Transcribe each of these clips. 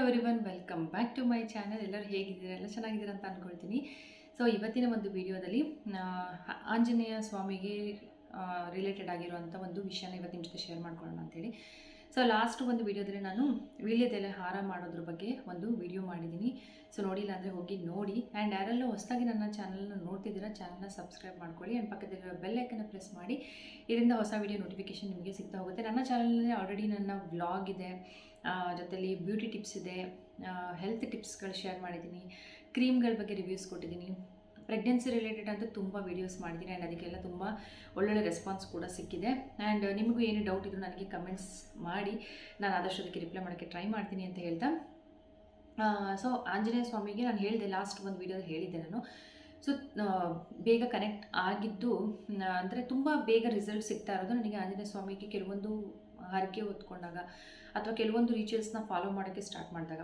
Everyone welcome back to my channel ಎಲ್ಲರೂ ಹೇಗಿದ್ದೀರಾ? ಎಲ್ಲ ಚೆನ್ನಾಗಿದ್ದೀರಾ ಅಂತ ಅಂದ್ಕೊಳ್ತೀನಿ ಸೊ ಇವತ್ತಿನ ಒಂದು ವಿಡಿಯೋದಲ್ಲಿ ಆಂಜನೇಯ ಸ್ವಾಮಿಗೆ ರಿಲೇಟೆಡ್ ಆಗಿರುವಂಥ ಒಂದು ವಿಷಯನ ಇವತ್ತಿನ ಜೊತೆ ಶೇರ್ ಮಾಡ್ಕೊಳ್ಳೋಣ ಅಂತೇಳಿ. ಸೊ ಲಾಸ್ಟ್ ಒಂದು ವಿಡಿಯೋದಲ್ಲಿ ನಾನು ವೀಳ್ಯದೆಲೆ ಹಾರ ಮಾಡೋದ್ರ ಬಗ್ಗೆ ಒಂದು ವಿಡಿಯೋ ಮಾಡಿದ್ದೀನಿ. ಸೊ ನೋಡಿಲ್ಲ ಅಂದರೆ ಹೋಗಿ ನೋಡಿ. ಆ್ಯಂಡ್ ಯಾರೆಲ್ಲೂ ಹೊಸದಾಗಿ ನನ್ನ ಚಾನಲ್ನ ನೋಡ್ತಿದ್ದೀರಾ ಚಾನಲ್ನ ಸಬ್ಸ್ಕ್ರೈಬ್ ಮಾಡ್ಕೊಳ್ಳಿ. ಆ್ಯಂಡ್ ಪಕ್ಕದಲ್ಲಿರೋ ಬೆಲ್ ಐಕನ್ನ ಪ್ರೆಸ್ ಮಾಡಿ. ಇದರಿಂದ ಹೊಸ ವಿಡಿಯೋ ನೋಟಿಫಿಕೇಶನ್ ನಿಮಗೆ ಸಿಗ್ತಾ ಹೋಗುತ್ತೆ. ನನ್ನ ಚಾನಲ್ನಲ್ಲಿ ಆಲ್ರೆಡಿ ನನ್ನ ವ್ಲಾಗ್ ಇದೆ. ಜೊತೆಲಿ ಬ್ಯೂಟಿ ಟಿಪ್ಸ್ ಇದೆ. ಹೆಲ್ತ್ ಟಿಪ್ಸ್ಗಳು ಶೇರ್ ಮಾಡಿದ್ದೀನಿ. ಕ್ರೀಮ್ಗಳ ಬಗ್ಗೆ ರಿವ್ಯೂಸ್ ಕೊಟ್ಟಿದ್ದೀನಿ. ಪ್ರೆಗ್ನೆನ್ಸಿ ರಿಲೇಟೆಡ್ ಅಂತ ತುಂಬ ವೀಡಿಯೋಸ್ ಮಾಡಿದ್ದೀನಿ ಆ್ಯಂಡ್ ಅದಕ್ಕೆಲ್ಲ ತುಂಬ ಒಳ್ಳೊಳ್ಳೆ ರೆಸ್ಪಾನ್ಸ್ ಕೂಡ ಸಿಕ್ಕಿದೆ. ಆ್ಯಂಡ್ ನಿಮಗೂ ಏನು ಡೌಟ್ ಇದ್ರೂ ನನಗೆ ಕಮೆಂಟ್ಸ್ ಮಾಡಿ. ನಾನು ಆದಷ್ಟು ಅದಕ್ಕೆ ರಿಪ್ಲೈ ಮಾಡೋಕ್ಕೆ ಟ್ರೈ ಮಾಡ್ತೀನಿ ಅಂತ ಹೇಳ್ತಾ. ಸೊ ಆಂಜನೇಯ ಸ್ವಾಮಿಗೆ ನಾನು ಹೇಳಿದೆ ಲಾಸ್ಟ್ ಒಂದು ವೀಡಿಯೋದಲ್ಲಿ ಹೇಳಿದ್ದೆ ನಾನು. ಸೊ ಬೇಗ ಕನೆಕ್ಟ್ ಆಗಿದ್ದು ಅಂದರೆ ತುಂಬ ಬೇಗ ರಿಸಲ್ಟ್ ಸಿಗ್ತಾ ಇರೋದು ನನಗೆ ಆಂಜನೇಯ ಸ್ವಾಮಿಗೆ ಕೆಲವೊಂದು ಹರಕೆ ಹೊತ್ಕೊಂಡಾಗ ಅಥವಾ ಕೆಲವೊಂದು ರಿಚುವಲ್ಸ್ನ ಫಾಲೋ ಮಾಡೋಕ್ಕೆ ಸ್ಟಾರ್ಟ್ ಮಾಡಿದಾಗ.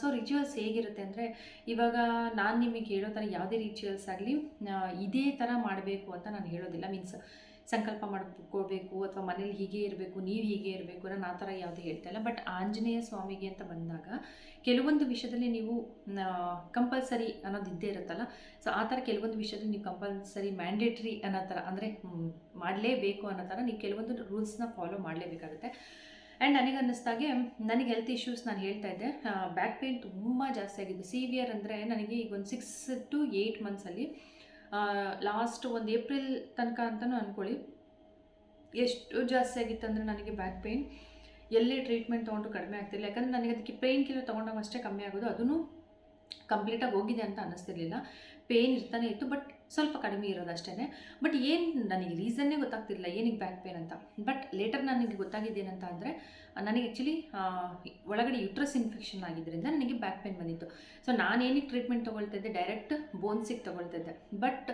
ಸೊ ರಿಚುವಲ್ಸ್ ಹೇಗಿರುತ್ತೆ ಅಂದರೆ ಇವಾಗ ನಾನು ನಿಮಗೆ ಹೇಳೋ ಥರ ಯಾವುದೇ ರಿಚುವಲ್ಸ್ ಆಗಲಿ ಇದೇ ಥರ ಮಾಡಬೇಕು ಅಂತ ನಾನು ಹೇಳೋದಿಲ್ಲ. ಮೀನ್ಸ್ ಸಂಕಲ್ಪ ಮಾಡ್ಕೊಳ್ಬೇಕು ಅಥವಾ ಮನೇಲಿ ಹೀಗೆ ಇರಬೇಕು, ನೀವು ಹೀಗೆ ಇರಬೇಕು ನಾನು ಆ ಥರ ಯಾವುದೇ ಹೇಳ್ತಾ ಇಲ್ಲ. ಬಟ್ ಆಂಜನೇಯ ಸ್ವಾಮಿಗೆ ಅಂತ ಬಂದಾಗ ಕೆಲವೊಂದು ವಿಷಯದಲ್ಲಿ ನೀವು ಕಂಪಲ್ಸರಿ ಅನ್ನೋದು ಇದ್ದೇ ಇರುತ್ತಲ್ಲ. ಸೊ ಆ ಥರ ಕೆಲವೊಂದು ವಿಷಯದಲ್ಲಿ ನೀವು ಕಂಪಲ್ಸರಿ ಮ್ಯಾಂಡೇಟ್ರಿ ಅನ್ನೋ ಥರ, ಅಂದರೆ ಮಾಡಲೇಬೇಕು ಅನ್ನೋ ಥರ ನೀವು ಕೆಲವೊಂದು ರೂಲ್ಸ್ನ ಫಾಲೋ ಮಾಡಲೇಬೇಕಾಗುತ್ತೆ. ಆ್ಯಂಡ್ ನನಗೆ ಅನ್ನಿಸ್ದಾಗೆ ನನಗೆ ಹೆಲ್ತ್ ಇಶ್ಯೂಸ್ ನಾನು ಹೇಳ್ತಾ ಇದ್ದೆ. ಬ್ಯಾಕ್ ಪೇಯ್ನ್ ತುಂಬ ಜಾಸ್ತಿ ಆಗಿದ್ದು ಸಿವಿಯರ್ ಅಂದರೆ ನನಗೆ ಈಗ ಒಂದು ಸಿಕ್ಸ್ ಟು ಏಯ್ಟ್ ಮಂತ್ಸಲ್ಲಿ ಲಾಸ್ಟ್ ಒಂದು ಏಪ್ರಿಲ್ ತನಕ ಅಂತಲೂ ಅಂದ್ಕೊಳ್ಳಿ ಎಷ್ಟು ಜಾಸ್ತಿ ಆಗಿತ್ತು ಅಂದರೆ ನನಗೆ ಬ್ಯಾಕ್ ಪೇಯ್ನ್ ಎಲ್ಲಿ ಟ್ರೀಟ್ಮೆಂಟ್ ತೊಗೊಂಡು ಕಡಿಮೆ ಆಗ್ತಿರಲಿಲ್ಲ. ಯಾಕಂದರೆ ನನಗೆ ಅದಕ್ಕೆ ಪೇಯ್ನ್ ಕಿಲ್ಲರ್ ತೊಗೊಂಡಾಗ ಅಷ್ಟೇ ಕಮ್ಮಿ ಆಗೋದು. ಅದೂ ಕಂಪ್ಲೀಟಾಗಿ ಹೋಗಿದೆ ಅಂತ ಅನ್ನಿಸ್ತಿರ್ಲಿಲ್ಲ ಪೇಯ್ನ್ ಇರ್ತಾನೆ ಇತ್ತು ಬಟ್ ಸ್ವಲ್ಪ ಕಡಿಮೆ ಇರೋದು ಅಷ್ಟೇ ಬಟ್ ಏನು ನನಗೆ ರೀಸನ್ನೇ ಗೊತ್ತಾಗ್ತಿರಲಿಲ್ಲ ಏನಕ್ಕೆ ಬ್ಯಾಕ್ ಪೇನ್ ಅಂತ. ಬಟ್ ಲೇಟರ್ ನನಗೆ ಗೊತ್ತಾಗಿದ್ದೇನಂತ ಅಂದರೆ, ನನಗೆ ಆ್ಯಕ್ಚುಲಿ ಒಳಗಡೆ ಯುಟ್ರಸ್ ಇನ್ಫೆಕ್ಷನ್ ಆಗಿದ್ದರಿಂದ ನನಗೆ ಬ್ಯಾಕ್ ಪೇನ್ ಬಂದಿತ್ತು. ಸೊ ನಾನೇನಿಗೆ ಟ್ರೀಟ್ಮೆಂಟ್ ತೊಗೊಳ್ತಾ ಇದ್ದೆ ಡೈರೆಕ್ಟ್ ಬೋನ್ಸಿಗೆ ತೊಗೊಳ್ತಾ ಇದ್ದೆ. ಬಟ್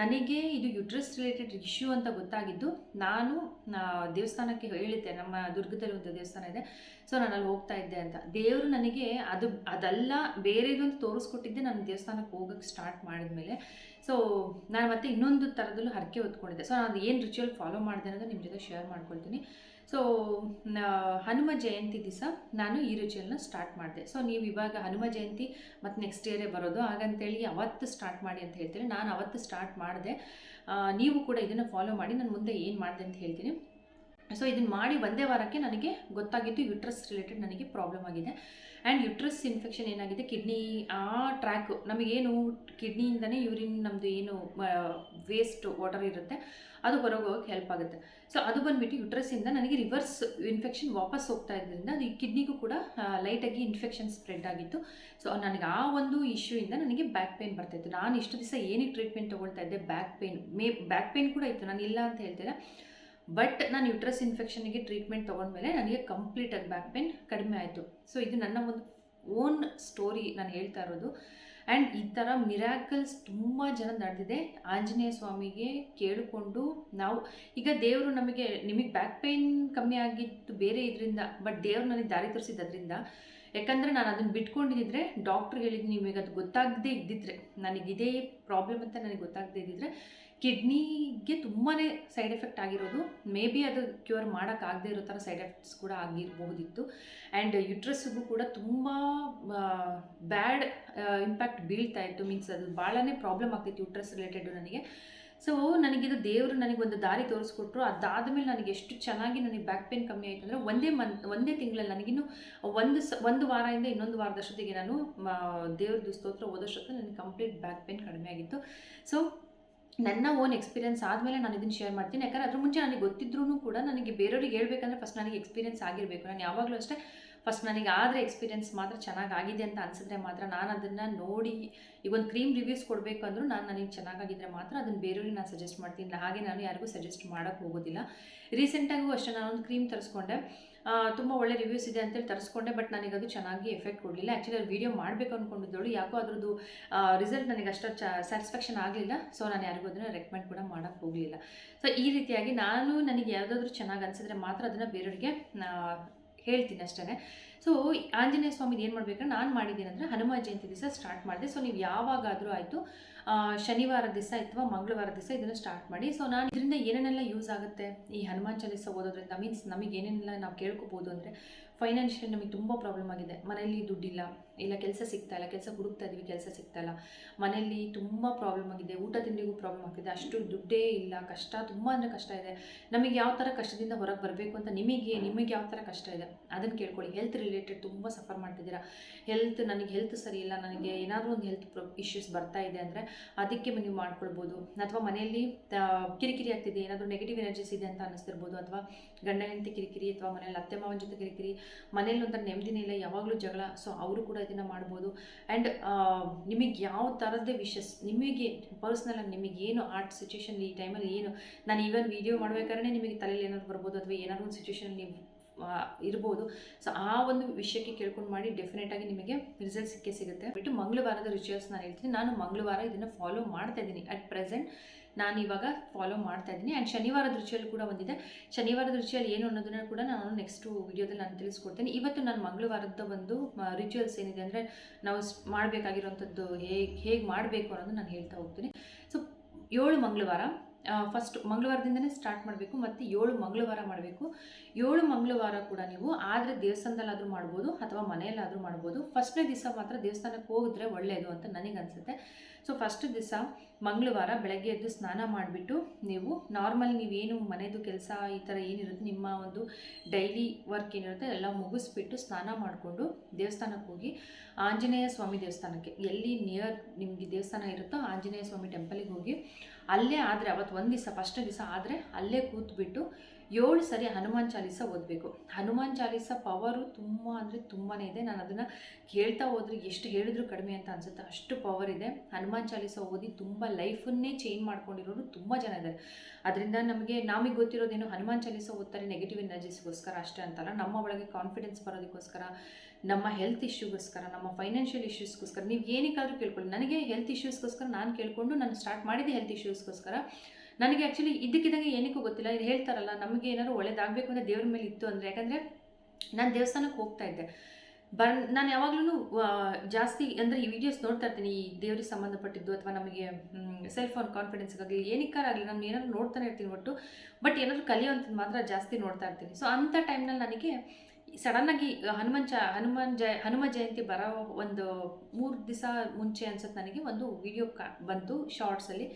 ನನಗೆ ಇದು ಯುಟ್ರಸ್ ರಿಲೇಟೆಡ್ ಇಶ್ಯೂ ಅಂತ ಗೊತ್ತಾಗಿದ್ದು, ನಾನು ದೇವಸ್ಥಾನಕ್ಕೆ ಹೇಳಿದ್ದೆ, ನಮ್ಮ ದುರ್ಗದಲ್ಲಿ ಒಂದು ದೇವಸ್ಥಾನ ಇದೆ. ಸೊ ನಾನು ಅಲ್ಲಿ ಹೋಗ್ತಾ ಇದ್ದೆ ಅಂತ. ದೇವರು ನನಗೆ ಅದು, ಅದೆಲ್ಲ ಬೇರೆದೊಂದು ತೋರಿಸ್ಕೊಟ್ಟಿದ್ದೆ. ನಾನು ದೇವಸ್ಥಾನಕ್ಕೆ ಹೋಗೋಕ್ಕೆ ಸ್ಟಾರ್ಟ್ ಮಾಡಿದ್ಮೇಲೆ. ಸೊ ನಾನು ಮತ್ತೆ ಇನ್ನೊಂದು ಥರದಲ್ಲೂ ಹರಕೆ ಹೊತ್ಕೊಂಡಿದ್ದೆ. ಸೊ ನಾನು ಏನು ರಿಚುವಲ್ ಫಾಲೋ ಮಾಡಿದೆ ಅನ್ನೋದು ನಿಮ್ಮ ಜೊತೆ ಶೇರ್ ಮಾಡ್ಕೊಳ್ತೀನಿ. ಸೊ ಹನುಮ ಜಯಂತಿ ದಿವಸ ನಾನು ಈ ರಿಚುವಲ್ನ ಸ್ಟಾರ್ಟ್ ಮಾಡಿದೆ. ಸೊ ನೀವು ಇವಾಗ ಹನುಮ ಜಯಂತಿ ಮತ್ತು ನೆಕ್ಸ್ಟ್ ಇಯರೇ ಬರೋದು. ಹಾಗಂತೇಳಿ ಅವತ್ತು ಸ್ಟಾರ್ಟ್ ಮಾಡಿ ಅಂತ ಹೇಳ್ತೀನಿ. ನಾನು ಅವತ್ತು ಸ್ಟಾರ್ಟ್ ಮಾಡಿದೆ. ನೀವು ಕೂಡ ಇದನ್ನು ಫಾಲೋ ಮಾಡಿ. ನಾನು ಮುಂದೆ ಏನು ಮಾಡಿದೆ ಅಂತ ಹೇಳ್ತೀನಿ. ಸೊ ಇದನ್ನು ಮಾಡಿ ಒಂದೇ ವಾರಕ್ಕೆ ನನಗೆ ಗೊತ್ತಾಗಿದ್ದು ಯುಟ್ರಸ್ ರಿಲೇಟೆಡ್ ನನಗೆ ಪ್ರಾಬ್ಲಮ್ ಆಗಿದೆ. ಆ್ಯಂಡ್ ಯುಟ್ರಸ್ ಇನ್ಫೆಕ್ಷನ್ ಏನಾಗಿದೆ? ಕಿಡ್ನಿ ಆ ಟ್ರ್ಯಾಕ್ ನಮಗೇನು ಕಿಡ್ನಿಯಿಂದನೇ ಯೂರಿನ್ ನಮ್ಮದು ಏನು ವೇಸ್ಟ್ ವಾಟರ್ ಇರುತ್ತೆ, ಅದು ಹೊರಗೆ ಹೋಗೋಕ್ಕೆ ಹೆಲ್ಪ್ ಆಗುತ್ತೆ. ಸೊ ಅದು ಬಂದುಬಿಟ್ಟು ಯುಟ್ರಸ್ಸಿಂದ ನನಗೆ ರಿವರ್ಸ್ ಇನ್ಫೆಕ್ಷನ್ ವಾಪಸ್ ಹೋಗ್ತಾ ಇದ್ದರಿಂದ ಅದು ಈ ಕಿಡ್ನಿಗೂ ಕೂಡ ಲೈಟಾಗಿ ಇನ್ಫೆಕ್ಷನ್ ಸ್ಪ್ರೆಡ್ ಆಗಿತ್ತು. ಸೊ ನನಗೆ ಆ ಒಂದು ಇಶ್ಯೂಯಿಂದ ನನಗೆ ಬ್ಯಾಕ್ ಪೇನ್ ಬರ್ತಾಯಿತ್ತು ನಾನು ಇಷ್ಟು ದಿವಸ ಏನಿಗೆ ಟ್ರೀಟ್ಮೆಂಟ್ ತೊಗೊಳ್ತಾ ಇದ್ದೆ ಬ್ಯಾಕ್ ಪೇನ್ ಮೇ ಬ್ಯಾಕ್ ಪೇನ್ ಕೂಡ ಇತ್ತು. ನಾನು ಇಲ್ಲ ಅಂತ ಹೇಳ್ತಿಲ್ಲ. ಬಟ್ ನಾನು ಯುಟ್ರಸ್ ಇನ್ಫೆಕ್ಷನ್ಗೆ ಟ್ರೀಟ್ಮೆಂಟ್ ತೊಗೊಂಡ್ಮೇಲೆ ನನಗೆ ಕಂಪ್ಲೀಟ್ ಆಗಿ ಬ್ಯಾಕ್ ಪೇನ್ ಕಡಿಮೆ ಆಯಿತು. ಸೊ ಇದು ನನ್ನ ಒಂದು ಓನ್ ಸ್ಟೋರಿ ನಾನು ಹೇಳ್ತಾ ಇರೋದು. ಆ್ಯಂಡ್ ಈ ಥರ ಮಿರಾಕಲ್ಸ್ ತುಂಬ ಜನ ನಡೆದಿದೆ. ಆಂಜನೇಯ ಸ್ವಾಮಿಗೆ ಕೇಳಿಕೊಂಡು ನಾವು, ಈಗ ದೇವರು ನಮಗೆ, ನಿಮಗೆ ಬ್ಯಾಕ್ ಪೇಯ್ನ್ ಕಮ್ಮಿ ಆಗಿತ್ತು ಬೇರೆ ಇದರಿಂದ ಬಟ್ ದೇವರು ನನಗೆ ದಾರಿ ತೋರಿಸಿದ್ದು ಅದರಿಂದ ಯಾಕಂದರೆ ನಾನು ಅದನ್ನು ಬಿಟ್ಕೊಂಡಿದ್ದಿದ್ರೆ ಡಾಕ್ಟ್ರ್ ಹೇಳಿದ್ದು ನಿಮಗೆ ಅದು ಗೊತ್ತಾಗದೇ ಇದ್ದಿದ್ರೆ ನನಗಿದೇ ಪ್ರಾಬ್ಲಮ್ ಅಂತ ನನಗೆ ಗೊತ್ತಾಗದೇ ಇದ್ದಿದ್ರೆ ಕಿಡ್ನಿಗೆ ತುಂಬಾ ಸೈಡ್ ಎಫೆಕ್ಟ್ ಆಗಿರೋದು. ಮೇ ಬಿ ಅದು ಕ್ಯೂರ್ ಮಾಡೋಕ್ಕಾಗದೇ ಇರೋ ಥರ ಸೈಡ್ ಎಫೆಕ್ಟ್ಸ್ ಕೂಡ ಆಗಿರಬಹುದಿತ್ತು ಆ್ಯಂಡ್ ಯುಟ್ರಸ್ಗೂ ಕೂಡ ತುಂಬ ಬ್ಯಾಡ್ ಇಂಪ್ಯಾಕ್ಟ್ ಬೀಳ್ತಾ ಇತ್ತು. ಮೀನ್ಸ್ ಅದು ಭಾಳನೇ ಪ್ರಾಬ್ಲಮ್ ಆಗ್ತಿತ್ತು ಯುಟ್ರಸ್ ರಿಲೇಟೆಡ್ ನನಗೆ. ಸೊ ನನಗಿದು ದೇವರು ನನಗೊಂದು ದಾರಿ ತೋರಿಸ್ಕೊಟ್ರು. ಅದಾದ ಮೇಲೆ ನನಗೆ ಎಷ್ಟು ಚೆನ್ನಾಗಿ ನನಗೆ ಬ್ಯಾಕ್ ಪೇನ್ ಕಮ್ಮಿ ಆಯಿತು ಅಂದರೆ ಒಂದೇ ಮಂತ್ ಒಂದೇ ತಿಂಗಳಲ್ಲಿ ನನಗಿನ್ನು ಒಂದು ಸ, ಒಂದು ವಾರದಿಂದ ಇನ್ನೊಂದು ವಾರದಷ್ಟೊತ್ತಿಗೆ ನಾನು ದೇವ್ರದ್ದು ಸ್ತೋತ್ರ ಓದೋಷ್ಟೊತ್ತು ನನಗೆ ಕಂಪ್ಲೀಟ್ ಬ್ಯಾಕ್ ಪೇನ್ ಕಡಿಮೆ ಆಗಿತ್ತು. ಸೊ ನನ್ನ ಓನ್ ಎಕ್ಸ್ಪೀರಿಯನ್ಸ್ ಆದಮೇಲೆ ನಾನು ಇದನ್ನು ಶೇರ್ ಮಾಡ್ತೀನಿ. ಯಾಕಂದರೆ ಅದ್ರ ಮುಂಚೆ ನನಗೆ ಗೊತ್ತಿದ್ರೂ ಕೂಡ ನನಗೆ ಬೇರೆಯವ್ರಿಗೆ ಹೇಳಬೇಕಂದ್ರೆ ಫಸ್ಟ್ ನನಗೆ ಎಕ್ಸ್ಪೀರಿಯನ್ಸ್ ಆಗಿರಬೇಕು. ನಾನು ಯಾವಾಗಲೂ ಅಷ್ಟೇ ಫಸ್ಟ್ ನನಗೆ ಆದರೆ ಎಕ್ಸ್ಪೀರಿಯೆನ್ಸ್ ಮಾತ್ರ ಚೆನ್ನಾಗಾಗಿದೆ ಅಂತ ಅನಿಸಿದ್ರೆ ಮಾತ್ರ ನಾನು ಅದನ್ನು ನೋಡಿ ಈಗ ಒಂದು ಕ್ರೀಮ್ ರಿವ್ಯೂಸ್ ಕೊಡಬೇಕು ಅಂದರೂ ನಾನು ನನಗೆ ಚೆನ್ನಾಗಾಗಿದ್ರೆ ಮಾತ್ರ ಅದನ್ನು ಬೇರೆಯವ್ರಿಗೆ ನಾನು ಸಜೆಸ್ಟ್ ಮಾಡ್ತೀನಿ. ಹಾಗೆ ನಾನು ಯಾರಿಗೂ ಸಜೆಸ್ಟ್ ಮಾಡೋಕ್ಕೆ ಹೋಗೋದಿಲ್ಲ. ರೀಸೆಂಟಾಗೂ ಅಷ್ಟೇ ನಾನೊಂದು ಕ್ರೀಮ್ ತರಿಸ್ಕೊಂಡೆ. ತುಂಬ ಒಳ್ಳೆ ರಿವ್ಯೂಸ್ ಇದೆ ಅಂತೇಳಿ ತರಿಸ್ಕೊಂಡೆ ಬಟ್ ನನಗೆ ಅದು ಚೆನ್ನಾಗಿ ಎಫೆಕ್ಟ್ ಕೊಡಲಿಲ್ಲ. ಆ್ಯಕ್ಚುಲಿ ಅದು ವೀಡಿಯೋ ಮಾಡಬೇಕು ಅಂದ್ಕೊಂಡಿದ್ದಳು ಯಾಕೋ ಅದ್ರದ್ದು ರಿಸಲ್ಟ್ ನನಗೆ ಅಷ್ಟು ಚ ಸ್ಯಾಟಿಸ್ಫ್ಯಾಕ್ಷನ್ ಆಗಲಿಲ್ಲ. ಸೊ ನಾನು ಯಾರಿಗೂ ಅದನ್ನು ರೆಕಮೆಂಡ್ ಕೂಡ ಮಾಡೋಕ್ಕೆ ಹೋಗಲಿಲ್ಲ. ಸೊ ಈ ರೀತಿಯಾಗಿ ನಾನು ನನಗೆ ಯಾವುದಾದ್ರೂ ಚೆನ್ನಾಗಿ ಅನಿಸಿದ್ರೆ ಮಾತ್ರ ಅದನ್ನು ಬೇರೆಯವ್ರಿಗೆ ಹೇಳ್ತೀನಿ ಅಷ್ಟೇ ಸೊ ಆಂಜನೇಯ ಸ್ವಾಮಿದು ಏನು ಮಾಡಬೇಕು ನಾನು ಮಾಡಿದ್ದೀನಿ ಅಂದರೆ ಹನುಮ ಜಯಂತಿ ದಿವಸ ಸ್ಟಾರ್ಟ್ ಮಾಡಿದೆ. ಸೊ ನೀವು ಯಾವಾಗಾದರೂ ಆಯಿತು ಶನಿವಾರ ದಿವಸ ಅಥವಾ ಮಂಗಳವಾರ ದಿವಸ ಇದನ್ನು ಸ್ಟಾರ್ಟ್ ಮಾಡಿ. ಸೊ ನಾನು ಇದರಿಂದ ಏನೇನೆಲ್ಲ ಯೂಸ್ ಆಗುತ್ತೆ? ಈ ಹನುಮಾನ್ ಚಾಲೀಸ ಓದೋದ್ರಿಂದ ಮೀನ್ಸ್ ನಮಗೆ ಏನೇನೆಲ್ಲ ನಾವು ಕೇಳ್ಕೊಬೋದು ಅಂದರೆ ಫೈನಾನ್ಷಿಯಲಿ ನಮಗೆ ತುಂಬ ಪ್ರಾಬ್ಲಮ್ ಆಗಿದೆ. ಮನೆಯಲ್ಲಿ ದುಡ್ಡಿಲ್ಲ. ಇಲ್ಲ, ಕೆಲಸ ಸಿಗ್ತಾ ಇಲ್ಲ. ಕೆಲಸ ಹುಡುಕ್ತಾ ಇದ್ದೀವಿ ಕೆಲಸ ಸಿಗ್ತಾ ಇಲ್ಲ. ಮನೆಯಲ್ಲಿ ತುಂಬ ಪ್ರಾಬ್ಲಮ್ ಆಗಿದೆ. ಊಟ ತಿಂಡಿಗೂ ಪ್ರಾಬ್ಲಮ್ ಆಗ್ತಿದೆ ಅಷ್ಟು ದುಡ್ಡೇ ಇಲ್ಲ. ಕಷ್ಟ, ತುಂಬ ಅಂದರೆ ಕಷ್ಟ ಇದೆ. ನಮಗೆ ಯಾವ ಥರ ಕಷ್ಟದಿಂದ ಹೊರಗೆ ಬರಬೇಕು ಅಂತ ನಿಮಗೆ ನಿಮಗೆ ಯಾವ ಥರ ಕಷ್ಟ ಇದೆ? ಅದನ್ನು ಕೇಳ್ಕೊಳ್ಳಿ. ಹೆಲ್ತ್ ರಿಲೇಟೆಡ್ ತುಂಬ ಸಫರ್ ಮಾಡ್ತಿದ್ದೀರಾ? ಹೆಲ್ತ್ ನನಗೆ ಹೆಲ್ತ್ ಸರಿ ಇಲ್ಲ. ನನಗೆ ಏನಾದರೂ ಒಂದು ಹೆಲ್ತ್ ಪ್ರೊ ಇಶ್ಯೂಸ್ ಬರ್ತಾ ಇದೆ ಅಂದರೆ ಅದಕ್ಕೆ ನೀವು ಮಾಡ್ಕೊಳ್ಬೋದು. ಅಥವಾ ಮನೆಯಲ್ಲಿ ಕಿರಿಕಿರಿ ಆಗ್ತಿದೆ. ಏನಾದರೂ ನೆಗೆಟಿವ್ ಎನರ್ಜೀಸ್ ಇದೆ ಅಂತ ಅನ್ನಿಸ್ತಿರ್ಬೋದು. ಅಥವಾ ಗಂಡ ಹೆಂಡತಿ ಕಿರಿಕಿರಿ, ಅಥವಾ ಮನೇಲಿ ಅತ್ತೆ ಮಾವನ ಜೊತೆ ಕಿರಿಕಿರಿ ಮನೇಲಿ ಒಂಥರ ನೆಮ್ಮದಿನೇ ಇಲ್ಲ, ಯಾವಾಗಲೂ ಜಗಳ. ಸೊ ಅವರು ಕೂಡ ಇದನ್ನು ಮಾಡ್ಬೋದು. ಆ್ಯಂಡ್ ನಿಮಗೆ ಯಾವ ಥರದ್ದೇ ವಿಷಸ್ ನಿಮಗೆ ಪರ್ಸ್ನಲಾಗಿ ನಿಮಗೆ ಏನು ಆರ್ಟ್ ಸಿಚುವೇಶನ್ ಈ ಟೈಮಲ್ಲಿ ಏನು, ನಾನು ಈವನ್ ವೀಡಿಯೋ ಮಾಡ್ಬೇಕಾದ್ರೆ ನಿಮಗೆ ತಲೆಯಲ್ಲಿ ಏನಾದ್ರು ಬರ್ಬೋದು, ಅಥವಾ ಏನಾದ್ರು ಒಂದು ಸಿಚುವೇಶನ್ ನೀವು ಇರ್ಬೋದು. ಸೊ ಆ ಒಂದು ವಿಷಯಕ್ಕೆ ಕೇಳ್ಕೊಂಡು ಮಾಡಿ ಡೆಫಿನೆಟಾಗಿ ನಿಮಗೆ ರಿಸಲ್ಟ್ ಸಿಕ್ಕೇ ಸಿಗುತ್ತೆ. ಬಿಟ್ಟು ಮಂಗಳವಾರದ ರಿಚುವಲ್ಸ್ ನಾನು ಹೇಳ್ತೀನಿ. ನಾನು ಮಂಗಳವಾರ ಇದನ್ನು ಫಾಲೋ ಮಾಡ್ತಾ ಇದ್ದೀನಿ. ಅಟ್ ಪ್ರೆಸೆಂಟ್ ನಾನು ಇವಾಗ ಫಾಲೋ ಮಾಡ್ತಾ ಇದ್ದೀನಿ. ಆ್ಯಂಡ್ ಶನಿವಾರದ ರುಚಿಯಲ್ಲಿ ಕೂಡ ಒಂದಿದೆ. ಶನಿವಾರದ ರುಚಿಯಲ್ಲಿ ಏನು ಅನ್ನೋದನ್ನ ಕೂಡ ನಾನು ನೆಕ್ಸ್ಟು ವಿಡಿಯೋದಲ್ಲಿ ನಾನು ತಿಳಿಸ್ಕೊಡ್ತೀನಿ. ಇವತ್ತು ನಾನು ಮಂಗಳವಾರದ ಒಂದು ರಿಚುವಲ್ಸ್ ಏನಿದೆ ಅಂದರೆ ನಾವು ಮಾಡಬೇಕಾಗಿರುವಂಥದ್ದು ಹೇಗೆ ಹೇಗೆ ಮಾಡಬೇಕು ಅನ್ನೋದು ನಾನು ಹೇಳ್ತಾ ಹೋಗ್ತೀನಿ. ಸೊ ಏಳು ಮಂಗಳವಾರ ಫಸ್ಟ್ ಮಂಗಳವಾರದಿಂದನೇ ಸ್ಟಾರ್ಟ್ ಮಾಡಬೇಕು, ಮತ್ತು ಏಳು ಮಂಗಳವಾರ ಮಾಡಬೇಕು. ಏಳು ಮಂಗಳವಾರ ಕೂಡ ನೀವು ಆದರೆ ದೇವಸ್ಥಾನದಲ್ಲಾದರೂ ಮಾಡ್ಬೋದು ಅಥವಾ ಮನೆಯಲ್ಲಾದರೂ ಮಾಡ್ಬೋದು. ಫಸ್ಟ್ನೇ ದಿವಸ ಮಾತ್ರ ದೇವಸ್ಥಾನಕ್ಕೆ ಹೋಗಿದ್ರೆ ಒಳ್ಳೆಯದು ಅಂತ ನನಗೆ ಅನಿಸುತ್ತೆ. ಸೊ ಫಸ್ಟ್ ದಿವಸ ಮಂಗಳವಾರ ಬೆಳಗ್ಗೆ ಎದ್ದು ಸ್ನಾನ ಮಾಡಿಬಿಟ್ಟು ನೀವು ನಾರ್ಮಲ್ ನೀವೇನು ಮನೆಯದು ಕೆಲಸ ಈ ಥರ ಏನಿರುತ್ತೆ, ನಿಮ್ಮ ಒಂದು ಡೈಲಿ ವರ್ಕ್ ಏನಿರುತ್ತೆ ಎಲ್ಲ ಮುಗಿಸ್ಬಿಟ್ಟು ಸ್ನಾನ ಮಾಡಿಕೊಂಡು ದೇವಸ್ಥಾನಕ್ಕೆ ಹೋಗಿ ಆಂಜನೇಯ ಸ್ವಾಮಿ ದೇವಸ್ಥಾನಕ್ಕೆ, ಎಲ್ಲಿ ನಿಯರ್ ನಿಮಗೆ ದೇವಸ್ಥಾನ ಇರುತ್ತೋ ಆಂಜನೇಯ ಸ್ವಾಮಿ ಟೆಂಪಲಿಗೆ ಹೋಗಿ ಅಲ್ಲೇ ಆದರೆ, ಅವತ್ತು ಒಂದು ದಿವಸ, ಫಸ್ಟ್ ದಿವಸ ಆದರೆ ಅಲ್ಲೇ ಕೂತ್ಬಿಟ್ಟು ಏಳು ಸರಿ ಹನುಮಾನ್ ಚಾಲೀಸ ಓದಬೇಕು. ಹನುಮಾನ್ ಚಾಲೀಸ ಪವರು ತುಂಬ ಅಂದರೆ ತುಂಬಾ ಇದೆ. ನಾನು ಅದನ್ನು ಹೇಳ್ತಾ ಹೋದ್ರೆ ಎಷ್ಟು ಹೇಳಿದ್ರು ಕಡಿಮೆ ಅಂತ ಅನಿಸುತ್ತೆ. ಅಷ್ಟು ಪವರ್ ಇದೆ. ಹನುಮಾನ್ ಚಾಲೀಸ ಓದಿ ತುಂಬ ಲೈಫನ್ನೇ ಚೇಂಜ್ ಮಾಡ್ಕೊಂಡಿರೋರು ತುಂಬ ಜನ ಇದ್ದಾರೆ. ಅದರಿಂದ ನಮಗೆ ನಮಗೆ ಗೊತ್ತಿರೋದೇನು ಹನುಮಾನ್ ಚಾಲೀಸ ಓದ್ತಾರೆ ನೆಗೆಟಿವ್ ಎನರ್ಜೀಸ್ಗೋಸ್ಕರ ಅಷ್ಟೇ ಅಂತಲ್ಲ, ನಮ್ಮ ಒಳಗೆ ಕಾನ್ಫಿಡೆನ್ಸ್ ಬರೋದಕ್ಕೋಸ್ಕರ ನಮ್ಮ ಹೆಲ್ತ್ ಇಶ್ಯೂಗೋಸ್ಕರ ನಮ್ಮ ಫೈನಾನ್ಷಿಯಲ್ ಇಶ್ಯೂಸ್ಗೋಸ್ಕರ ನೀವು ಏನಕ್ಕಾದರೂ ಕೇಳ್ಕೊಳ್ಳಿ. ನನಗೆ ಹೆಲ್ತ್ ಇಶ್ಯೂಸ್ಗೋಸ್ಕರ ನಾನು ಕೇಳಿಕೊಂಡು ನಾನು ಸ್ಟಾರ್ಟ್ ಮಾಡಿದ್ದೆ ಹೆಲ್ತ್ ಇಶ್ಯೂಸ್ಗೋಸ್ಕರ ನನಗೆ ಆ್ಯಕ್ಚುಲಿ ಇದಕ್ಕಿದ್ದಂಗೆ ಏನಕ್ಕೂ ಗೊತ್ತಿಲ್ಲ. ಇದು ಹೇಳ್ತಾರಲ್ಲ, ನಮಗೆ ಏನಾದ್ರು ಒಳ್ಳೇದಾಗಬೇಕು ಅಂತ ದೇವ್ರ ಮೇಲೆ ಇತ್ತು ಅಂದರೆ. ಯಾಕಂದರೆ ನಾನು ದೇವಸ್ಥಾನಕ್ಕೆ ಹೋಗ್ತಾ ಇದ್ದೆ. ಬರ್ ನಾನು ಯಾವಾಗಲೂ ಜಾಸ್ತಿ ಅಂದರೆ ಈ ವಿಡಿಯೋಸ್ ನೋಡ್ತಾ ಇರ್ತೀನಿ. ಈ ದೇವ್ರಿಗೆ ಸಂಬಂಧಪಟ್ಟಿದ್ದು ಅಥವಾ ನಮಗೆ ಸೆಲ್ಫ್ ಆನ್ ಕಾನ್ಫಿಡೆನ್ಸ್ಗಾಗಲಿ ಏನಕ್ಕಾರಾಗಲಿ ನಾನು ಏನಾದ್ರು ನೋಡ್ತಾನೆ ಇರ್ತೀನಿ ಒಟ್ಟು. ಬಟ್ ಏನಾದರೂ ಕಲಿಯೋಂಥದ್ದು ಮಾತ್ರ ಜಾಸ್ತಿ ನೋಡ್ತಾ ಇರ್ತೀನಿ. ಸೊ ಅಂಥ ಟೈಮ್ನಲ್ಲಿ ನನಗೆ ಸಡನ್ನಾಗಿ ಹನುಮಾನ್ ಚ ಹನುಮಾನ್ ಜಯ ಹನುಮ ಜಯಂತಿ ಬರೋ ಒಂದು ಮೂರು ದಿವಸ ಮುಂಚೆ ಅನ್ಸುತ್ತೆ ನನಗೆ, ಒಂದು ವಿಡಿಯೋ ಕಾ, ಬಂತು ಶಾರ್ಟ್ಸಲ್ಲಿ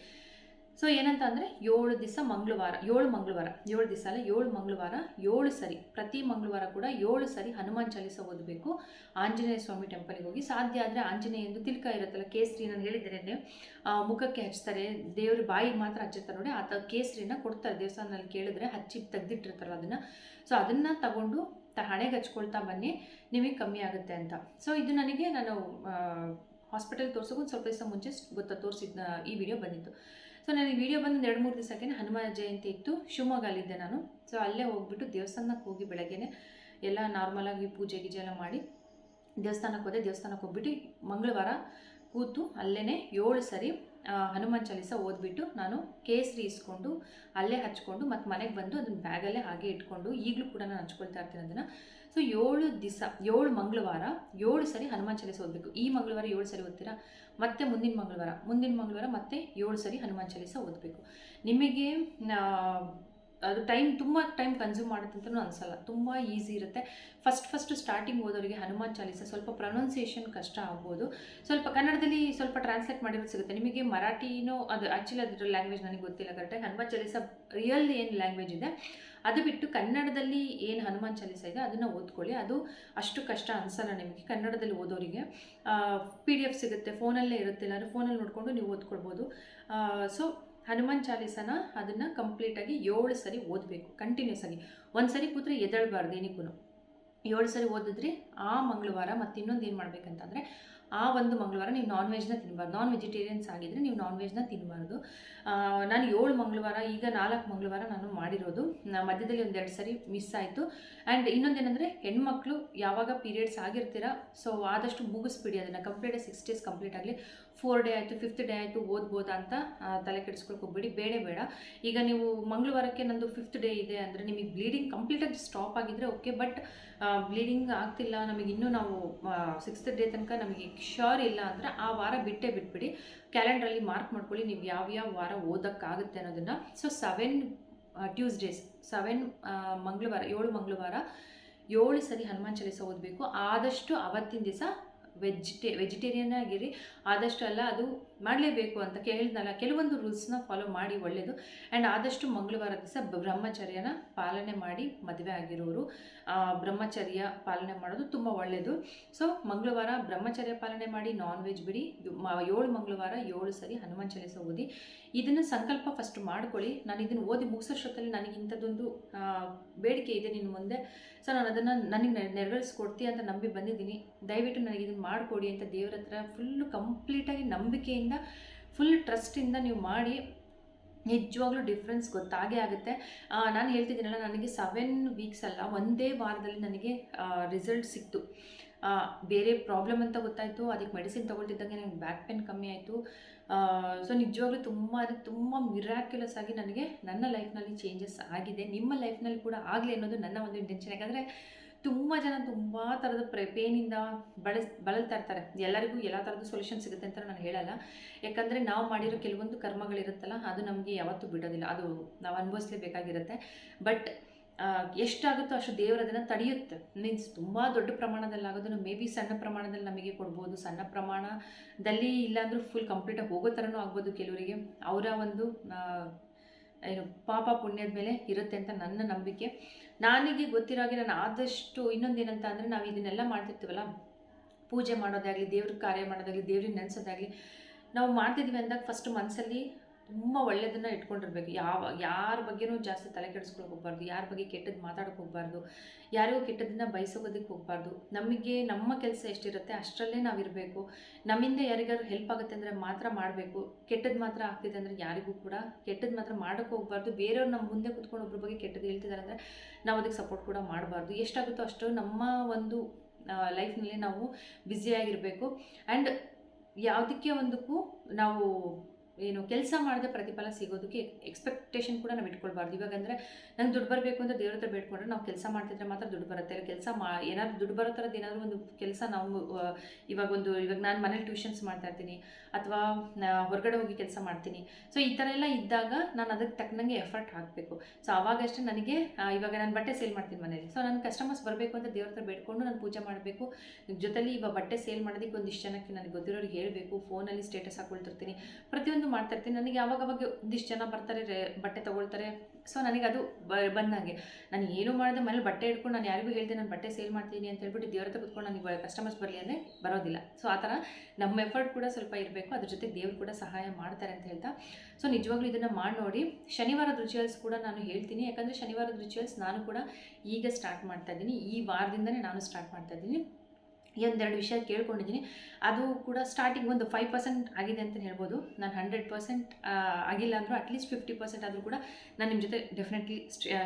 ಸೊ ಏನಂತ ಅಂದರೆ ಏಳು ದಿವಸ ಮಂಗಳವಾರ, ಏಳು ಮಂಗಳವಾರ, ಏಳು ದಿವಸ ಅಲ್ಲ, ಏಳು ಮಂಗಳವಾರ, ಏಳು ಸರಿ, ಪ್ರತಿ ಮಂಗಳವಾರ ಕೂಡ ಏಳು ಸರಿ ಹನುಮಾನ್ ಚಾಲೀಸ ಓದಬೇಕು. ಆಂಜನೇಯ ಸ್ವಾಮಿ ಟೆಂಪಲ್ಗೆ ಹೋಗಿ, ಸಾಧ್ಯ ಆದರೆ ಆಂಜನೇಯಂದು ತಿಲ್ಕ ಇರುತ್ತಲ್ಲ ಕೇಸರಿ ನಾನು ಹೇಳಿದ್ದೇನೆ ಮುಖಕ್ಕೆ ಹಚ್ತಾರೆ, ದೇವ್ರ ಬಾಯಿಗೆ ಮಾತ್ರ ಹಚ್ಚಿರ್ತಾರೆ ನೋಡಿ ಆ ತ ಕೇಸರಿನ ಕೊಡ್ತಾರೆ, ದೇವಸ್ಥಾನದಲ್ಲಿ ಕೇಳಿದ್ರೆ ಹಚ್ಚಿ ತೆಗ್ದಿಟ್ಟಿರ್ತಾರಲ್ಲ ಅದನ್ನು. ಸೊ ಅದನ್ನು ತಗೊಂಡು ಹಣೆಗೆ ಹಚ್ಕೊಳ್ತಾ ಬನ್ನಿ, ನಿಮಗೆ ಕಮ್ಮಿ ಆಗುತ್ತೆ ಅಂತ. ಸೊ ಇದು ನನಗೆ ನಾನು ಹಾಸ್ಪಿಟಲ್ ತೋರ್ಸೋಕೆ ಒಂದು ಸ್ವಲ್ಪ ದಿವಸ ಮುಂಚೆ ಗೊತ್ತಾ ತೋರಿಸಿದ ಈ ವಿಡಿಯೋ ಬಂದಿತ್ತು. ಸೊ ನಾನು ಈ ವಿಡಿಯೋ ಬಂದು ಎರಡು ಮೂರು ದಿವಸಕ್ಕೆ ಹನುಮಾನ ಜಯಂತಿ ಇತ್ತು, ಶಿವಮೊಗ್ಗಲ್ಲಿದ್ದೆ ನಾನು. ಸೊ ಅಲ್ಲೇ ಹೋಗ್ಬಿಟ್ಟು ದೇವಸ್ಥಾನಕ್ಕೆ ಹೋಗಿ ಬೆಳಗ್ಗೆನೆ ಎಲ್ಲ ನಾರ್ಮಲಾಗಿ ಪೂಜೆ ಗೀಜೆ ಎಲ್ಲ ಮಾಡಿ, ದೇವಸ್ಥಾನಕ್ಕೆ ಹೋದೆ, ದೇವಸ್ಥಾನಕ್ಕೆ ಹೋಗ್ಬಿಟ್ಟು ಮಂಗಳವಾರ ಕೂತು ಅಲ್ಲೇ ಏಳು ಸರಿ ಹನುಮಾನ್ ಚಾಲೀಸ ಓದ್ಬಿಟ್ಟು ನಾನು ಕೇಸರಿ ಇಸ್ಕೊಂಡು ಅಲ್ಲೇ ಹಚ್ಕೊಂಡು ಮತ್ತು ಮನೆಗೆ ಬಂದು ಅದನ್ನ ಬ್ಯಾಗಲ್ಲೇ ಹಾಗೆ ಇಟ್ಕೊಂಡು ಈಗಲೂ ಕೂಡ ನಾನು ಹಚ್ಕೊಳ್ತಾ ಇರ್ತೀನಿ ಅದನ್ನು. ಸೊ ಏಳು ದಿವಸ ಏಳು ಮಂಗಳವಾರ, ಏಳು ಸರಿ ಹನುಮಾನ್ ಚಾಲೀಸ ಓದಬೇಕು. ಈ ಮಂಗಳವಾರ ಏಳು ಸರಿ ಓದ್ತೀರಾ? ಮತ್ತೆ ಮುಂದಿನ ಮಂಗಳವಾರ ಮುಂದಿನ ಮಂಗಳವಾರ ಮತ್ತೆ ಏಳು ಸರಿ ಹನುಮಾನ್ ಚಾಲೀಸ ಓದಬೇಕು. ನಿಮಗೆ ಅದು ಟೈಮ್ ತುಂಬ ಟೈಮ್ ಕನ್ಸ್ಯೂಮ್ ಮಾಡುತ್ತೆ ಅಂತಲೂ ಅನಿಸಲ್ಲ. ತುಂಬ ಈಸಿ ಇರುತ್ತೆ. ಫಸ್ಟ್ ಫಸ್ಟ್ ಸ್ಟಾರ್ಟಿಂಗ್ ಓದೋರಿಗೆ ಹನುಮಾನ್ ಚಾಲೀಸ ಸ್ವಲ್ಪ ಪ್ರೊನೌನ್ಸಿಯೇಷನ್ ಕಷ್ಟ ಆಗ್ಬೋದು. ಸ್ವಲ್ಪ ಕನ್ನಡದಲ್ಲಿ ಸ್ವಲ್ಪ ಟ್ರಾನ್ಸ್ಲೇಟ್ ಮಾಡಿರೋದು ಸಿಗುತ್ತೆ. ನಿಮಗೆ ಮರಾಠಿನೋ, ಅದು ಆ್ಯಕ್ಚುಲಿ ಅದರ ಲ್ಯಾಂಗ್ವೇಜ್ ನನಗೆ ಗೊತ್ತಿಲ್ಲ ಕರೆಕ್ಟಾಗಿ ಹನುಮಾನ್ ಚಾಲೀಸ ರಿಯಲ್ ಏನು ಲ್ಯಾಂಗ್ವೇಜ್ ಇದೆ? ಅದು ಬಿಟ್ಟು ಕನ್ನಡದಲ್ಲಿ ಏನು ಹನುಮಾನ್ ಚಾಲೀಸ ಇದೆ ಅದನ್ನು ಓದ್ಕೊಳ್ಳಿ. ಅದು ಅಷ್ಟು ಕಷ್ಟ ಅನಿಸಲ್ಲ ನಿಮಗೆ. ಕನ್ನಡದಲ್ಲಿ ಓದೋರಿಗೆ ಪಿ ಡಿ ಎಫ್ ಸಿಗುತ್ತೆ ಫೋನಲ್ಲೇ ಇರುತ್ತೆ. ಇಲ್ಲಾಂದರೆ ಫೋನಲ್ಲಿ ನೋಡಿಕೊಂಡು ನೀವು ಓದ್ಕೊಳ್ಬೋದು. ಸೊ ಹನುಮಾನ್ ಚಾಲೀಸನ ಅದನ್ನು ಕಂಪ್ಲೀಟಾಗಿ ಏಳು ಸರಿ ಓದಬೇಕು ಕಂಟಿನ್ಯೂಸ್ ಆಗಿ. ಒಂದು ಸರಿ ಕೂತ್ರೆ ಎದಳಬಾರ್ದು ಏನಕ್ಕೂ ಏಳು ಸರಿ ಓದಿದ್ರೆ ಆ ಮಂಗಳವಾರ ಮತ್ತು ಇನ್ನೊಂದು ಏನು ಮಾಡಬೇಕಂತಂದರೆ, ಆ ಒಂದು ಮಂಗಳವಾರ ನೀವು ನಾನ್ ವೆಜ್ನ ತಿನ್ನಬಾರ್ದು ನಾನ್ ವೆಜಿಟೇರಿಯನ್ಸ್ ಆಗಿದ್ರೆ ನೀವು ನಾನ್ ವೆಜ್ನ ತಿನ್ನಬಾರ್ದು ನಾನು ಏಳು ಮಂಗಳವಾರ, ಈಗ ನಾಲ್ಕು ಮಂಗಳವಾರ ನಾನು ಮಾಡಿರೋದು. ಮಧ್ಯದಲ್ಲಿ ಒಂದೆರಡು ಸರಿ ಮಿಸ್ ಆಯಿತು. ಆ್ಯಂಡ್ ಇನ್ನೊಂದೇನೆಂದರೆ ಹೆಣ್ಮಕ್ಳು ಯಾವಾಗ ಪೀರಿಯಡ್ಸ್ ಆಗಿರ್ತೀರ ಸೊ ಆದಷ್ಟು ಮುಗಿಸ್ಬಿಡಿ. ಅದನ್ನು ಕಂಪ್ಲೀಟಾಗಿ ಸಿಕ್ಸ್ ಡೇಸ್ ಕಂಪ್ಲೀಟ್ ಆಗಲಿ. ಫೋರ್ ಡೇ ಆಯಿತು ಫಿಫ್ತ್ ಡೇ ಆಯಿತು ಓದ್ಬೋದಾ ಅಂತ ತಲೆ ಕೆಡಿಸ್ಕೊಳಕ್ಕೆ ಹೋಗ್ಬೇಡಿ, ಬೇಡ ಬೇಡ. ಈಗ ನೀವು ಮಂಗಳವಾರಕ್ಕೆ ನಂದು ಫಿಫ್ತ್ ಡೇ ಇದೆ ಅಂದರೆ ನಿಮಗೆ ಬ್ಲೀಡಿಂಗ್ ಕಂಪ್ಲೀಟಾಗಿ ಸ್ಟಾಪ್ ಆಗಿದ್ದರೆ ಓಕೆ ಬಟ್ ಬ್ಲೀಡಿಂಗ್ ಆಗ್ತಿಲ್ಲ, ನಮಗೆ ಇನ್ನೂ ನಾವು ಸಿಕ್ಸ್ತ್ ಡೇ ತನಕ ನಮಗೆ ಶ್ಯೂರ್ ಇಲ್ಲ ಅಂದರೆ ಆ ವಾರ ಬಿಟ್ಟೇ ಬಿಟ್ಬಿಡಿ. ಕ್ಯಾಲೆಂಡ್ರಲ್ಲಿ ಮಾರ್ಕ್ ಮಾಡ್ಕೊಳ್ಳಿ, ನೀವು ಯಾವ್ಯಾವ ವಾರ ಓದೋಕ್ಕಾಗುತ್ತೆ ಅನ್ನೋದನ್ನು. ಸೊ ಸೆವೆನ್ ಟ್ಯೂಸ್ಡೇಸ್ ಸೆವೆನ್ ಮಂಗಳವಾರ, ಏಳು ಮಂಗಳವಾರ, ಏಳು ಸರಿ ಹನುಮಾನ್ ಚಾಲಿಸ ಓದಬೇಕು. ಆದಷ್ಟು ಅವತ್ತಿನ ದಿವಸ ವೆಜಿಟೇ ವೆಜಿಟೇರಿಯನ್ ಆಗಿರಿ. ಆದಷ್ಟು ಅಲ್ಲ ಅದು ಮಾಡಲೇಬೇಕು ಅಂತ ಕೇಳಿದ್ನಲ್ಲ, ಕೆಲವೊಂದು ರೂಲ್ಸ್ನ ಫಾಲೋ ಮಾಡಿ ಒಳ್ಳೆಯದು ಆ್ಯಂಡ್ ಆದಷ್ಟು ಮಂಗಳವಾರ ದಿವಸ ಬ್ರಹ್ಮಚರ್ಯನ ಪಾಲನೆ ಮಾಡಿ ಮದುವೆ ಆಗಿರೋರು ಬ್ರಹ್ಮಚರ್ಯ ಪಾಲನೆ ಮಾಡೋದು ತುಂಬ ಒಳ್ಳೆಯದು ಸೊ ಮಂಗಳವಾರ ಬ್ರಹ್ಮಚರ್ಯ ಪಾಲನೆ ಮಾಡಿ ನಾನ್ ವೆಜ್ ಬಿಡಿ ಏಳು ಮಂಗಳವಾರ, ಏಳು ಸರಿ ಹನುಮಾನ್ ಚಾಲಿಸ ಓದಿ, ಇದನ್ನು ಸಂಕಲ್ಪ ಫಸ್ಟ್ ಮಾಡ್ಕೊಳ್ಳಿ. ನಾನು ಇದನ್ನು ಓದಿ ಮುಗಿಸೋಷ್ಟೊತ್ತಲ್ಲಿ ನನಗೆ ಇಂಥದ್ದೊಂದು ಬೇಡಿಕೆ ಇದೆ ನಿನ್ನ ಮುಂದೆ. ಸೊ ನಾನು ಅದನ್ನು ನನಗೆ ನೆರವೇರಿಸ್ಕೊಡ್ತೀನಿ ಅಂತ ನಂಬಿ ಬಂದಿದ್ದೀನಿ. ದಯವಿಟ್ಟು ನನಗೆ ಇದನ್ನು ಮಾಡಿಕೊಡಿ ಅಂತ ದೇವರ ಹತ್ರ ಫುಲ್ಲು ಕಂಪ್ಲೀಟಾಗಿ ನಂಬಿಕೆಯಿಂದ ಫುಲ್ ಟ್ರಸ್ಟಿಂದ ನೀವು ಮಾಡಿ, ನಿಜವಾಗ್ಲೂ ಡಿಫ್ರೆನ್ಸ್ ಗೊತ್ತಾಗೇ ಆಗುತ್ತೆ. ನಾನು ಹೇಳ್ತಿದ್ದೀನಲ್ಲ ನನಗೆ ಸೆವೆನ್ ವೀಕ್ಸ್ ಅಲ್ಲ, ಒಂದೇ ವಾರದಲ್ಲಿ ನನಗೆ ರಿಸಲ್ಟ್ ಸಿಕ್ತು. ಬೇರೆ ಪ್ರಾಬ್ಲಮ್ ಅಂತ ಗೊತ್ತಾಯಿತು, ಅದಕ್ಕೆ ಮೆಡಿಸಿನ್ ತೊಗೊಳ್ತಿದ್ದಂಗೆ ನನಗೆ ಬ್ಯಾಕ್ ಪೇನ್ ಕಮ್ಮಿ ಆಯಿತು. ಸೊ ನಿಜವಾಗ್ಲೂ ತುಂಬ ಅಂದರೆ ತುಂಬ ಮಿರಾಕ್ಯುಲಸ್ ಆಗಿ ನನಗೆ, ನನ್ನ ಲೈಫ್ನಲ್ಲಿ ಚೇಂಜಸ್ ಆಗಿದೆ. ನಿಮ್ಮ ಲೈಫ್ನಲ್ಲಿ ಕೂಡ ಆಗಲಿ ಅನ್ನೋದು ನನ್ನ ಒಂದು ಇಂಟೆನ್ಷನ್ ಯಾಕಂದರೆ ತುಂಬ ಜನ ತುಂಬ ಥರದ ಪ್ರ ಪೇನಿಂದ ಬಳಸ್, ಬಳಲ್ತಾ ಇರ್ತಾರೆ. ಎಲ್ಲರಿಗೂ ಎಲ್ಲ ಥರದ ಸೊಲ್ಯೂಷನ್ ಸಿಗುತ್ತೆ ಅಂತ ನಾನು ಹೇಳಲ್ಲ. ಯಾಕಂದರೆ ನಾವು ಮಾಡಿರೋ ಕೆಲವೊಂದು ಕರ್ಮಗಳಿರುತ್ತಲ್ಲ, ಅದು ನಮಗೆ ಯಾವತ್ತೂ ಬಿಡೋದಿಲ್ಲ. ಅದು ನಾವು ಅನುಭವಿಸ್ಲೇಬೇಕಾಗಿರುತ್ತೆ. ಬಟ್ ಎಷ್ಟಾಗುತ್ತೋ ಅಷ್ಟು ದೇವರು ಅದನ್ನು ತಡೆಯುತ್ತೆ. ಮೀನ್ಸ್ ತುಂಬ ದೊಡ್ಡ ಪ್ರಮಾಣದಲ್ಲಿ ಆಗೋದನ್ನು ಮೇ ಬಿ ಸಣ್ಣ ಪ್ರಮಾಣದಲ್ಲಿ ನಮಗೆ ಕೊಡ್ಬೋದು. ಸಣ್ಣ ಪ್ರಮಾಣದಲ್ಲಿ ಇಲ್ಲಾಂದರೂ ಫುಲ್ ಕಂಪ್ಲೀಟಾಗಿ ಹೋಗೋ ಥರನೂ ಆಗ್ಬೋದು ಕೆಲವರಿಗೆ. ಅವರ ಒಂದು ಏನು ಪಾಪ ಪುಣ್ಯದ ಮೇಲೆ ಇರುತ್ತೆ ಅಂತ ನನ್ನ ನಂಬಿಕೆ. ನನಗೆ ಗೊತ್ತಿರೋ ಹಾಗೆ ನಾನು ಆದಷ್ಟು ಇನ್ನೊಂದು ಏನಂತ ಅಂದರೆ ನಾವು ಇದನ್ನೆಲ್ಲ ಮಾಡ್ತಿರ್ತೀವಲ್ಲ? ಪೂಜೆ ಮಾಡೋದಾಗಲಿ, ದೇವ್ರ ಕಾರ್ಯ ಮಾಡೋದಾಗಲಿ, ದೇವ್ರಿಗೆ ನೆನೆಸೋದಾಗಲಿ, ನಾವು ಮಾಡ್ತಿದ್ದೀವಿ ಅಂದಾಗ ಫಸ್ಟ್ ಮನಸ್ಸಲ್ಲಿ ತುಂಬ ಒಳ್ಳೆಯದನ್ನು ಇಟ್ಕೊಂಡಿರ್ಬೇಕು. ಯಾವ, ಯಾರ ಬಗ್ಗೆನೂ ಜಾಸ್ತಿ ತಲೆ ಕೆಡಿಸ್ಕೊಳಕ್ಕೆ ಹೋಗ್ಬಾರ್ದು, ಯಾರ ಬಗ್ಗೆ ಕೆಟ್ಟದ್ದು ಮಾತಾಡೋಕೆ ಹೋಗ್ಬಾರ್ದು, ಯಾರಿಗೂ ಕೆಟ್ಟದನ್ನ ಬಯಸೋಗೋದಕ್ಕೆ ಹೋಗ್ಬಾರ್ದು. ನಮಗೆ ನಮ್ಮ ಕೆಲಸ ಎಷ್ಟಿರುತ್ತೆ ಅಷ್ಟರಲ್ಲೇ ನಾವು ಇರಬೇಕು ನಮ್ಮಿಂದ ಯಾರಿಗಾದ್ರು ಹೆಲ್ಪ್ ಆಗುತ್ತೆ ಅಂದರೆ ಮಾತ್ರ ಮಾಡಬೇಕು. ಕೆಟ್ಟದ್ದು ಮಾತ್ರ ಆಗ್ತಿದೆ ಅಂದರೆ ಯಾರಿಗೂ ಕೂಡ ಕೆಟ್ಟದ್ದು ಮಾತ್ರ ಮಾಡೋಕ್ಕೆ ಹೋಗ್ಬಾರ್ದು. ಬೇರೆಯವ್ರು ನಮ್ಮ ಮುಂದೆ ಕುತ್ಕೊಂಡು ಒಬ್ಬರ ಬಗ್ಗೆ ಕೆಟ್ಟದ್ದು ಹೇಳ್ತಿದ್ದಾರೆ ಅಂದರೆ ನಾವು ಅದಕ್ಕೆ ಸಪೋರ್ಟ್ ಕೂಡ ಮಾಡಬಾರ್ದು. ಎಷ್ಟಾಗುತ್ತೋ ಅಷ್ಟು ನಮ್ಮ ಒಂದು ಲೈಫ್ನಲ್ಲಿ ನಾವು ಬ್ಯುಸಿಯಾಗಿರಬೇಕು ಆ್ಯಂಡ್ ಯಾವುದಕ್ಕೆ ಒಂದಕ್ಕೂ ನಾವು ಏನು ಕೆಲಸ ಮಾಡದೆ ಪ್ರತಿಫಲ ಸಿಗೋದಕ್ಕೆ ಎಕ್ಸ್ಪೆಕ್ಟೇಷನ್ ಕೂಡ ನಾವು ಇಟ್ಕೊಳ್ಬಾರ್ದು. ಇವಾಗ ಅಂದರೆ ನಂಗೆ ದುಡ್ಡು ಬರಬೇಕು ಅಂತ ದೇವ್ರ ಹತ್ರ ಬೇಡ್ಕೊಂಡ್ರೆ ನಾವು ಕೆಲಸ ಮಾಡ್ತಿದ್ರೆ ಮಾತ್ರ ದುಡ್ಡು ಬರುತ್ತೆ. ಇಲ್ಲ ಕೆಲಸ ಮಾ, ಏನಾದ್ರು ದುಡ್ಡು ಬರೋ ಥರದ್ದು ಏನಾದರೂ ಒಂದು ಕೆಲಸ ನಾವು ಇವಾಗ ಒಂದು, ಇವಾಗ ನಾನು ಮನೇಲಿ ಟ್ಯೂಷನ್ಸ್ ಮಾಡ್ತಾ ಇರ್ತೀನಿ. ಅಥವಾ ಹೊರಗಡೆ ಹೋಗಿ ಕೆಲಸ ಮಾಡ್ತೀನಿ. ಸೊ ಈ ಥರ ಎಲ್ಲ ಇದ್ದಾಗ ನಾನು ಅದಕ್ಕೆ ತಕ್ಕನಂಗೆ ಎಫರ್ಟ್ ಹಾಕಬೇಕು. ಸೊ ಆವಾಗಷ್ಟೇ ನನಗೆ ಇವಾಗ ನಾನು ಬಟ್ಟೆ ಸೇಲ್ ಮಾಡ್ತೀನಿ ಮನೇಲಿ ಸೊ ನನ್ನ ಕಸ್ಟಮರ್ಸ್ ಬರಬೇಕು ಅಂತ ದೇವ್ರ ಹತ್ರ ಬೇಡ್ಕೊಂಡು ನಾನು ಪೂಜೆ ಮಾಡಬೇಕು. ಜೊತೆಲಿ ಇವಾಗ ಬಟ್ಟೆ ಸೇಲ್ ಮಾಡೋದಕ್ಕೆ ಒಂದಿಷ್ಟು ಜನಕ್ಕೆ ನನಗೆ ಗೊತ್ತಿರೋರಿಗೆ ಹೇಳಬೇಕು. ಫೋನಲ್ಲಿ ಸ್ಟೇಟಸ್ ಹಾಕೊಳ್ತಿರ್ತೀನಿ. ಪ್ರತಿಯೊಂದು ಮಾಡ್ತಾ ಇರ್ತೀನಿ. ನನಗೆ ಯಾವಾಗ ಅವಾಗ ಒಂದಿಷ್ಟು ಜನ ಬರ್ತಾರೆ ಬಟ್ಟೆ ತೊಗೊಳ್ತಾರೆ. ಸೊ ನನಗೆ ಅದು ಬ ಬಂದಂಗೆ ನಾನು ಏನು ಮಾಡಿದೆ ಮನೇಲಿ ಬಟ್ಟೆ ಇಟ್ಕೊಂಡು ನಾನು ಯಾರಿಗೂ ಹೇಳಿದೆ ನಾನು ಬಟ್ಟೆ ಸೇಲ್ ಮಾಡ್ತೀನಿ ಅಂತ ಹೇಳ್ಬಿಟ್ಟು ದೇವ್ರ ಹತ್ರ ಕುತ್ಕೊಂಡು ನನಗೆ ಕಸ್ಟಮರ್ಸ್ ಬರಲಿ ಅಂದರೆ ಬರೋದಿಲ್ಲ. ಸೊ ಆ ಥರ ನಮ್ಮ ಎಫರ್ಟ್ ಕೂಡ ಸ್ವಲ್ಪ ಇರಬೇಕು. ಅದ್ರ ಜೊತೆ ದೇವ್ರು ಕೂಡ ಸಹಾಯ ಮಾಡ್ತಾರೆ ಅಂತ ಹೇಳ್ತಾ. ಸೊ ನಿಜವಾಗ್ಲೂ ಇದನ್ನು ಮಾಡಿ ನೋಡಿ. ಶನಿವಾರದ ರಿಚುವಲ್ಸ್ ಕೂಡ ನಾನು ಹೇಳ್ತೀನಿ. ಯಾಕಂದರೆ ಶನಿವಾರದ ರಿಚುವಲ್ಸ್ ನಾನು ಕೂಡ ಈಗ ಸ್ಟಾರ್ಟ್ ಮಾಡ್ತಾ ಇದ್ದೀನಿ. ಈ ವಾರದಿಂದನೇ ನಾನು ಸ್ಟಾರ್ಟ್ ಮಾಡ್ತಾ ಇದ್ದೀನಿ. ಈ ಒಂದೆರಡು ವಿಷಯ ಕೇಳ್ಕೊಂಡಿದ್ದೀನಿ. ಅದು ಕೂಡ ಸ್ಟಾರ್ಟಿಂಗ್ ಒಂದು ಫೈವ್ ಪರ್ಸೆಂಟ್ ಆಗಿದೆ ಅಂತ ಹೇಳ್ಬೋದು. ನಾನು ಹಂಡ್ರೆಡ್ ಪರ್ಸೆಂಟ್ ಆಗಿಲ್ಲ ಅಂದರೂ ಅಟ್ಲೀಸ್ಟ್ ಫಿಫ್ಟಿ ಪರ್ಸೆಂಟ್ ಆದರೂ ಕೂಡ ನಾನು ನಿಮ್ಮ ಜೊತೆ ಡೆಫಿನೆಟ್ಲಿ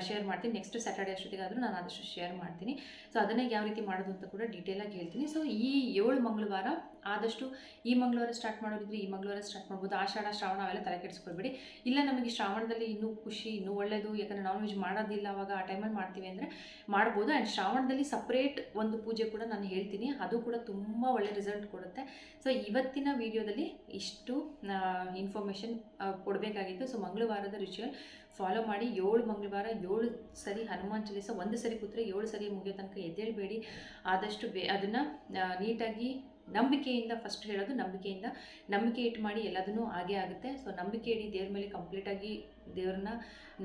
ಶೇರ್ ಮಾಡ್ತೀನಿ. ನೆಕ್ಸ್ಟ್ ಸ್ಯಾಟರ್ಡೆ ಅಷ್ಟೊತ್ತಿಗಾದರೂ ನಾನು ಆದಷ್ಟು ಶೇರ್ ಮಾಡ್ತೀನಿ. ಸೊ ಅದನ್ನೇ ಯಾವ ರೀತಿ ಮಾಡೋದು ಅಂತ ಕೂಡ ಡೀಟೇಲಾಗಿ ಹೇಳ್ತೀನಿ. ಸೊ ಈ ಏಳು ಮಂಗಳವಾರ ಆದಷ್ಟು ಈ ಮಂಗಳವಾರ ಸ್ಟಾರ್ಟ್ ಮಾಡೋದಿದ್ರೆ ಈ ಮಂಗಳವಾರ ಸ್ಟಾರ್ಟ್ ಮಾಡ್ಬೋದು. ಆಷಾಢ, ಶ್ರಾವಣ ಅವೆಲ್ಲ ತಲೆ ಕೆಡಿಸ್ಕೊಳ್ಬೇಡಿ. ಇಲ್ಲ ನಮಗೆ ಶ್ರಾವಣದಲ್ಲಿ ಇನ್ನೂ ಖುಷಿ, ಇನ್ನೂ ಒಳ್ಳೆಯದು ಯಾಕಂದರೆ ನಾನ್ ವೆಜ್ ಮಾಡೋದಿಲ್ಲ ಅವಾಗ ಆ ಟೈಮಲ್ಲಿ ಮಾಡ್ತೀವಿ ಅಂದರೆ ಮಾಡ್ಬೋದು. ಆ್ಯಂಡ್ ಶ್ರಾವಣದಲ್ಲಿ ಸಪ್ರೇಟ್ ಒಂದು ಪೂಜೆ ಕೂಡ ನಾನು ಹೇಳ್ತೀನಿ. ಅದು ಕೂಡ ತುಂಬ ಒಳ್ಳೆ ರಿಸಲ್ಟ್ ಕೊಡುತ್ತೆ. ಸೊ ಇವತ್ತಿನ ವಿಡಿಯೋದಲ್ಲಿ ಇಷ್ಟು ಇನ್ಫಾರ್ಮೇಷನ್ ಕೊಡಬೇಕಾಗಿತ್ತು. ಸೊ ಮಂಗಳವಾರದ ರಿಚುವಲ್ ಫಾಲೋ ಮಾಡಿ ಏಳು ಮಂಗಳವಾರ, ಏಳು ಸರಿ ಹನುಮಾನ್ ಚಾಲಿಸ, ಒಂದು ಸರಿ ಕೂತ್ರೆ ಏಳು ಸರಿ ಮುಗಿಯೋ ತನಕ ಎದ್ದೇಳಬೇಡಿ. ಆದಷ್ಟು ಬೇ, ಅದನ್ನು ನೀಟಾಗಿ ನಂಬಿಕೆಯಿಂದ ಫಸ್ಟ್ ಹೇಳೋದು ನಂಬಿಕೆಯಿಂದ. ನಂಬಿಕೆ ಇಟ್ಟು ಮಾಡಿ ಎಲ್ಲದನ್ನೂ ಆಗೇ ಆಗುತ್ತೆ. ಸೊ ನಂಬಿಕೆ ಇಡಿ ದೇವ್ರ ಮೇಲೆ ಕಂಪ್ಲೀಟಾಗಿ ದೇವ್ರನ್ನ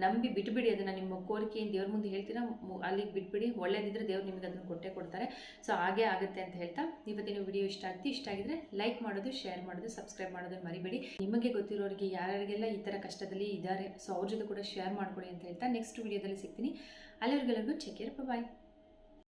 ನಂಬಿ ಬಿಟ್ಬಿಡಿ. ಅದನ್ನು ನಿಮ್ಮ ಕೋರಿಕೆ ದೇವ್ರ ಮುಂದೆ ಹೇಳ್ತೀರಾ? ಅಲ್ಲಿಗೆ ಬಿಟ್ಬಿಡಿ. ಒಳ್ಳೇದಿದ್ರೆ ದೇವ್ರು ನಿಮಗೆ ಅದನ್ನು ಕೊಟ್ಟೆ ಕೊಡ್ತಾರೆ. ಸೊ ಹಾಗೇ ಆಗುತ್ತೆ ಅಂತ ಹೇಳ್ತಾ ಇವತ್ತಿನ ವಿಡಿಯೋ ಇಷ್ಟ ಆಗುತ್ತೆ ಇಷ್ಟ ಆಗಿದ್ರೆ ಲೈಕ್ ಮಾಡೋದು ಶೇರ್ ಮಾಡೋದು ಸಬ್ಸ್ಕ್ರೈಬ್ ಮಾಡೋದು ಮರಿಬೇಡಿ. ನಿಮಗೆ ಗೊತ್ತಿರೋರಿಗೆ ಯಾರ್ಯಾರಿಗೆಲ್ಲ ಈ ಥರ ಕಷ್ಟದಲ್ಲಿ ಇದ್ದಾರೆ ಸೊ ಅವ್ರ ಜೊತೆ ಕೂಡ ಶೇರ್ ಮಾಡಿಕೊಡಿ ಅಂತ ಹೇಳ್ತಾ ನೆಕ್ಸ್ಟ್ ವಿಡಿಯೋದಲ್ಲಿ ಸಿಗ್ತೀನಿ. ಅಲ್ಲಿವರೆಗೆಲ್ಲರಿಗೂ ಚೆಕ್ ಬಾಯ್